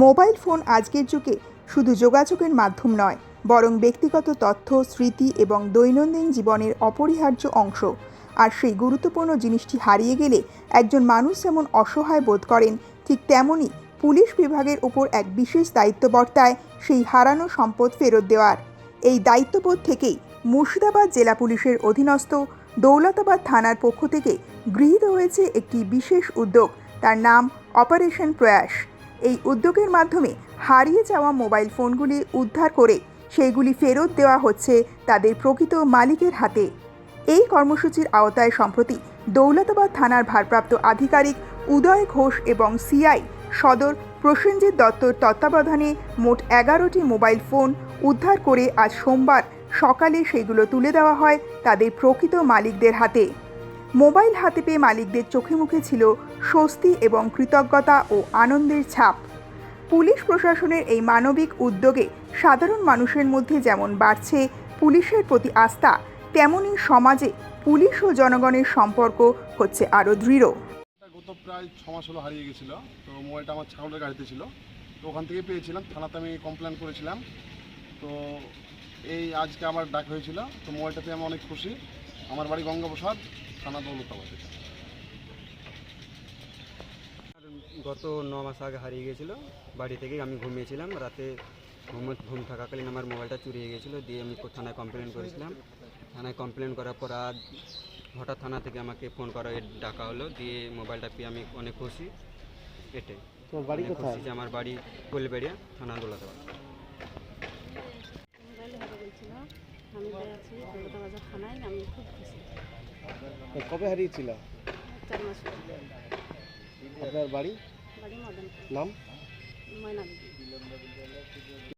Mobile phone আজকের যুগে শুধু যোগাযোগের মাধ্যম নয়, বরং ব্যক্তিগত তথ্য, স্মৃতি এবং দৈনন্দিন জীবনের অপরিহার্য অংশ। আর সেই গুরুত্বপূর্ণ জিনিসটি হারিয়ে গেলে একজন মানুষ যেমন অসহায় বোধ করেন, ঠিক তেমনই পুলিশ বিভাগের উপর এক বিশেষ দায়িত্ব বর্তায় সেই হারানো সম্পদ ফেরত দেওয়ার। এই দায়িত্ববোধ থেকেই মুর্শিদাবাদ জেলা পুলিশের অধীনস্থ দৌলতাবাদ থানার পক্ষ থেকে গৃহীত হয়েছে একটি বিশেষ উদ্যোগ, তার নাম অপারেশন প্রয়াস। এই উদ্যোগের মাধ্যমে হারিয়ে যাওয়া মোবাইল ফোনগুলি উদ্ধার করে সেইগুলি ফেরত দেওয়া হচ্ছে তাদের প্রকৃত মালিকের হাতে। এই কর্মসূচির আওতায় সম্প্রতি দৌলতাবাদ থানার ভারপ্রাপ্ত আধিকারিক উদয় ঘোষ এবং সিআই সদর প্রসেনজিৎ দত্তর তত্ত্বাবধানে মোট এগারোটি মোবাইল ফোন উদ্ধার করে আজ সোমবার সকালে সেগুলো তুলে দেওয়া হয় তাদের প্রকৃত মালিকদের হাতে। মোবাইল হাতে পেয়ে মালিকদের চোখে মুখে ছিল স্বস্তি এবং কৃতজ্ঞতা ও আনন্দের ছাপ। পুলিশ প্রশাসনের এই মানবিক উদ্যোগে সাধারণ মানুষের মধ্যে যেমন বাড়ছে পুলিশের প্রতি আস্থা তেমনই সমাজে পুলিশ ও জনগণের সম্পর্ক হচ্ছে আরও দৃঢ়। গত প্রায় ছ মাস হলো হারিয়ে গেছিল, তো মোবাইলটা আমার ছাগলের গাড়িতে ছিল। তো ওখান থেকে পেয়েছিলাম, থানাতে আমি কমপ্লেন করেছিলাম। তো এই আজকে আমার ডাক হয়েছিল, তো মোবাইলটা পেয়ে আমি অনেক খুশি। আমার বাড়ি গঙ্গাপ্রসাদ থানা দৌলতাবাদে গত ন মাস আগে হারিয়ে গেছিল বাড়ি থেকেই আমি ঘুমিয়েছিলাম রাতে ঘুম ঘুম থাকাকালীন আমার মোবাইলটা চুরিয়ে গেছিল দিয়ে আমি থানায় কমপ্লেন করেছিলাম। থানায় কমপ্লেন করার পর আজ হঠাৎ থানা থেকে আমাকে ফোন করা ডাকা হলো দিয়ে মোবাইলটা পেয়ে আমি অনেক খুশি। এটাই। বাড়ি অনেক খুশি যে আমার বাড়ি কোলবেড়িয়া থানা দোলাতাবাদ। মোবাইল আমি থানায় আমি খুব খুশি। কবে হারিয়েছিল? আপনার বাড়ি? নাম?